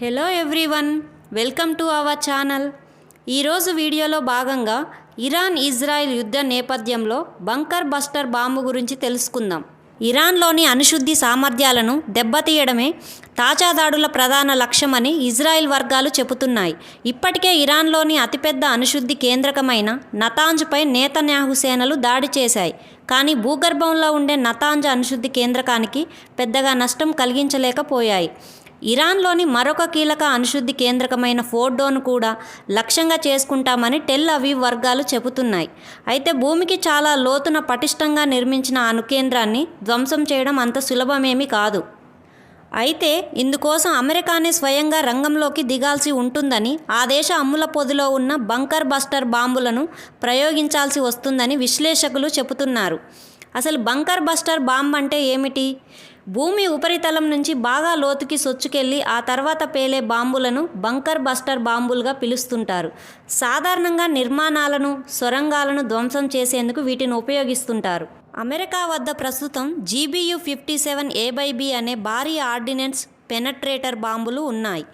Hello everyone welcome to our channel. ఈరోజు వీడియోలో భాగంగా ఇరాన్ ఇజ్రాయెల్ యుద్ధ నేపథ్యంలో బంకర్ బస్టర్ బాంబు గురించి తెలుసుకుందాం. ఇరాన్లోని అణుశుద్ధి సామర్థ్యాలను దెబ్బతీయడమే తాజా దాడుల ప్రధాన లక్ష్యమని ఇజ్రాయెల్ వర్గాలు చెబుతున్నాయి. ఇప్పటికే ఇరాన్లోని అతిపెద్ద అణుశుద్ధి కేంద్రకమైన నతాంజ్పై నేతన్యాహు సేనలు దాడి చేశాయి. కానీ భూగర్భంలో ఉండే నతాంజ్ అణుశుద్ధి కేంద్రకానికి పెద్దగా నష్టం కలిగించలేకపోయాయి. ఇరాన్లోని మరొక కీలక అణుశుద్ధి కేంద్రకమైన ఫోర్డోను కూడా లక్ష్యంగా చేసుకుంటామని టెల్ అవీవ్ వర్గాలు చెబుతున్నాయి. అయితే భూమికి చాలా లోతున పటిష్టంగా నిర్మించిన ఆ అణుకేంద్రాన్ని ధ్వంసం చేయడం అంత సులభమేమీ కాదు. అయితే ఇందుకోసం అమెరికానే స్వయంగా రంగంలోకి దిగాల్సి ఉంటుందని ఆ దేశ అమ్ముల పొదిలో ఉన్న బంకర్ బస్టర్ బాంబులను ప్రయోగించాల్సి వస్తుందని విశ్లేషకులు చెబుతున్నారు. అసలు బంకర్ బస్టర్ బాంబ్ అంటే ఏమిటి? భూమి ఉపరితలం నుంచి బాగా లోతుకి సొచ్చుకెళ్ళి ఆ తర్వాత పేలే బాంబులను బంకర్ బస్టర్ బాంబులుగా పిలుస్తుంటారు. సాధారణంగా నిర్మాణాలను సొరంగాలను ధ్వంసం చేసేందుకు వీటిని ఉపయోగిస్తుంటారు. అమెరికా వద్ద ప్రస్తుతం GBU fifty seven A by B అనే భారీ ఆర్డినెన్స్ పెనట్రేటర్ బాంబులు ఉన్నాయి.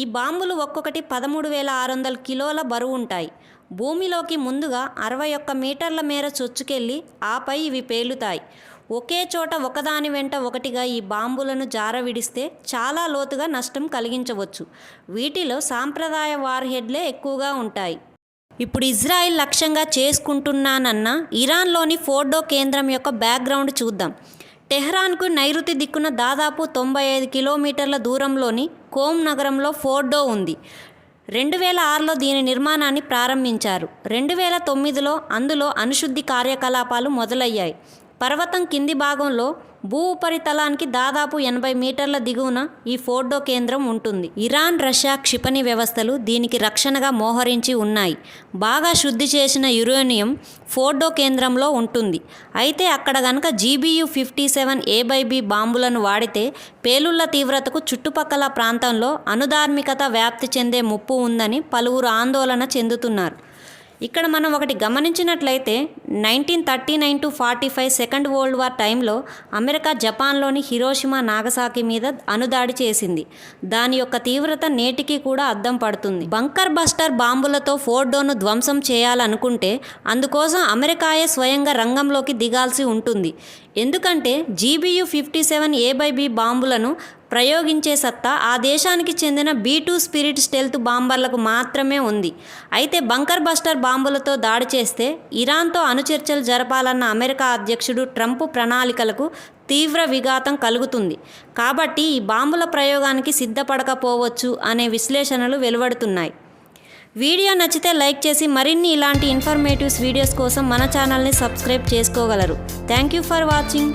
ఈ బాంబులు ఒక్కొక్కటి పదమూడు వేల ఆరు వందల కిలోల బరువు ఉంటాయి. భూమిలోకి ముందుగా అరవై ఒక్క మీటర్ల మేర చొచ్చుకెళ్ళి ఆపై ఇవి పేలుతాయి. ఒకే చోట ఒకదాని వెంట ఒకటిగా ఈ బాంబులను జారవిడిస్తే చాలా లోతుగా నష్టం కలిగించవచ్చు. వీటిలో సాంప్రదాయ వార్హెడ్లే ఎక్కువగా ఉంటాయి. ఇప్పుడు ఇజ్రాయెల్ లక్ష్యంగా చేసుకుంటున్నానన్న ఇరాన్లోని ఫోర్డో కేంద్రం యొక్క బ్యాక్గ్రౌండ్ చూద్దాం. టెహ్రాన్కు నైరుతి దిక్కున దాదాపు తొంభై ఐదు కిలోమీటర్ల దూరంలోని కోమ్ నగరంలో ఫోర్డో ఉంది. రెండు వేల ఆరులో దీని నిర్మాణాన్ని ప్రారంభించారు. రెండు వేల తొమ్మిదిలో అందులో అణుశుద్ధి కార్యకలాపాలు మొదలయ్యాయి. పర్వతం కింది భాగంలో భూ ఉపరితలానికి దాదాపు ఎనభై మీటర్ల దిగువన ఈ ఫోర్డో కేంద్రం ఉంటుంది. ఇరాన్ రష్యా క్షిపణి వ్యవస్థలు దీనికి రక్షణగా మోహరించి ఉన్నాయి. బాగా శుద్ధి చేసిన యురేనియం ఫోర్డో కేంద్రంలో ఉంటుంది. అయితే అక్కడ గనక GBU fifty seven A by B బాంబులను వాడితే పేలుళ్ళ తీవ్రతకు చుట్టుపక్కల ప్రాంతంలో అనుధార్మికత వ్యాప్తి చెందే ముప్పు ఉందని పలువురు ఆందోళన చెందుతున్నారు. ఇక్కడ మనం ఒకటి గమనించినట్లయితే nineteen thirty nine to forty five second world war టైంలో అమెరికా జపాన్లోని హిరోషిమా నాగసాకి మీద అనుదాడి చేసింది. దాని యొక్క తీవ్రత నేటికి కూడా అద్దం పడుతుంది. బంకర్ బస్టర్ బాంబులతో ఫోర్డోను ధ్వంసం చేయాలనుకుంటే అందుకోసం అమెరికాయే స్వయంగా రంగంలోకి దిగాల్సి ఉంటుంది. ఎందుకంటే GBU fifty seven A by B బాంబులను ప్రయోగించే సత్తా ఆ దేశానికి చెందిన బీ టూ స్పిరిట్ స్టెల్త్ బాంబర్లకు మాత్రమే ఉంది. అయితే బంకర్ బస్టర్ బాంబులతో దాడి చేస్తే ఇరాన్తో అనుచర్చలు జరపాలన్న అమెరికా అధ్యక్షుడు ట్రంప్ ప్రణాళికలకు తీవ్ర విఘాతం కలుగుతుంది. కాబట్టి ఈ బాంబుల ప్రయోగానికి సిద్ధపడకపోవచ్చు అనే విశ్లేషణలు వెలువడుతున్నాయి. వీడియో నచ్చితే లైక్ చేసి మరిన్ని ఇలాంటి ఇన్ఫర్మేటివ్స్ వీడియోస్ కోసం మన ఛానల్ని సబ్స్క్రైబ్ చేసుకోగలరు. Thank you for watching